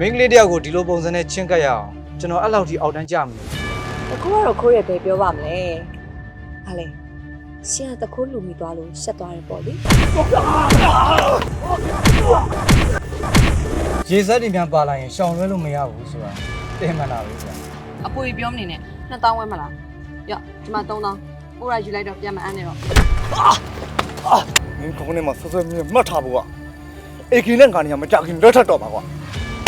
မိန်းကလေးတယောက်ကိုဒီလိုပုံစံနဲ့ချင်းကပ်ရအောင်ကျွန်တော်အဲ့လောက်ထိအောက်တန်းကြမလို့တခိုးကတော့ခိုးရပဲပြောပါမလဲဟာလေရှင်ကတခိုးလူမိသွားလို့ရှက်သွားတယ်ပေါ့လေရေစက်တွေများပါလာရင်ရှောင်လွဲလို့မရဘူးဆိုတာတင်မှန်တာပဲဗျာအပွေပြောမနေနဲ့2000ဝဲမလားရော့ဒီမှာ3000ပို့ရယူလိုက်တော့ပြန်မအမ်းနဲ့တော့မင်းကောင်းနေမှာဆွဆွမြင်မှတ်ထားဖို့ကအေကီနဲ့ငါနေရမကြခင်လက်ထပ်တော့ပါကွာ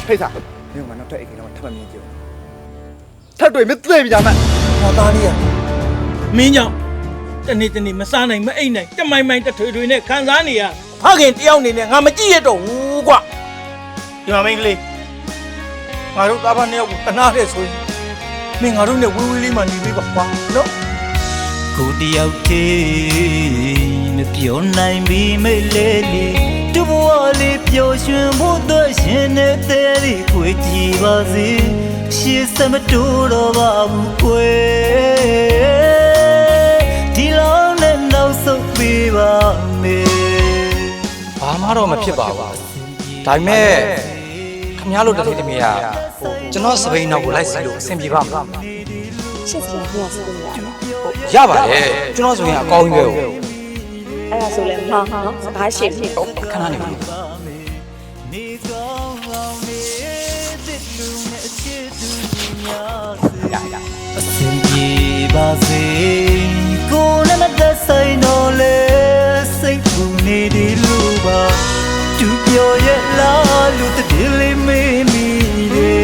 ဖိတ်စားမင်းကနောက်ထပ်အေကီနဲ့ထပ်မမြင်ကြည့်ထပ်တွေ့မသိပြကြမှာငါသားလေးရမင်းကြောင့်တနေ့တနေ့မစားနိုင်မအိပ်နိုင်တမိုင်မိုင်တထွေထွေနဲ့ခံစားနေရဖခင်တယောက်နေနဲ့ငါမကြည့်ရတော့ဘူးကွာဒီမှာမင်းကလေးငါတို့သားဖနှစ်ယောက်ကိုတနာတဲ့ဆိုရင်မင်းငါတို့နဲ့ဝေးဝေးလေးမှနေပေးပါကွာနော်ကိုတယောက်တည်းမပြောနိုင်ပြီမေလေးလေးတူဘဝလေး ပျော်ရွှင်ဖို့အတွက်ရှင်နေတဲ့ဒီခွေကြည့်ပါစေရှေ့စမတူတော့ပါဘူးခွေဒီလောက်နဲ့နောက်ဆုတ်ပေးပါမေဘာမှတော့မဖြစ်ပါဘူးဒါပေမဲ့ခမရလို့တလေးတမီးကဟိုကျွန်တော်စပိန်နောက်ကိုလိုက်စီလို့အဆင်ပြေပါမလားရှက်စရာမျှစလို့ရနော်ရပါတယ်ကျွန်တော်ဆိုရင်အကောင်းကြီးပဲဟုတ်အဲ့ဒါဆိုလဲမဟာနော်စကားရှိပြီခဏနေပါ နေကောင်းကောင်းနေတဲ့လူနဲ့အချစ်သူများစေအစင်ပြေပါစေကိုယ်နဲ့မသက်ဆိုင်တော့လေစိတ်ပူနေဒီလူပါသူပြောရဲ့လားလူတည်းလေးမင်းမီလေ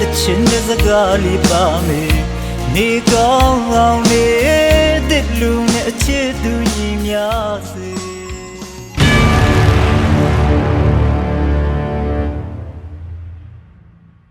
တချင်တဲ့စကားလေးပါမယ်နေကောင်းကောင်းနေတဲ့လူနဲ့အချစ်သူညီများစေ